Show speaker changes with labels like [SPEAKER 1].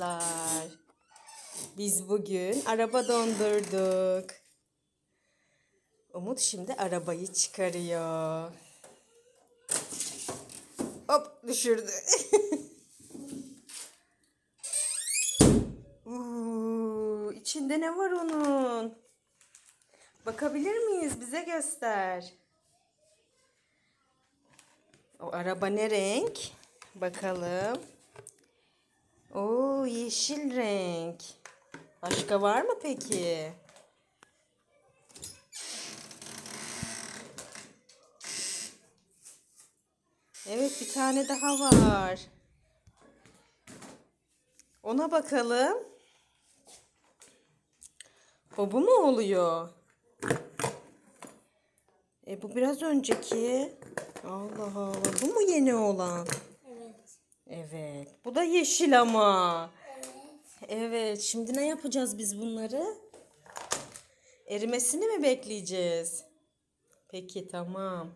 [SPEAKER 1] arkadaşlar. Biz bugün araba dondurduk. Umut şimdi arabayı çıkarıyor. Hop düşürdü. Uuu, içinde ne var onun? Bakabilir miyiz? Bize göster. O araba ne renk? Bakalım. Oo yeşil renk. Başka var mı peki? Evet bir tane daha var. Ona bakalım. O bu mu oluyor? E bu biraz önceki. Allah Allah. Bu mu yeni olan?
[SPEAKER 2] Evet.
[SPEAKER 1] Evet. Bu da yeşil ama. Evet. Şimdi ne yapacağız biz bunları? Erimesini mi bekleyeceğiz? Peki tamam.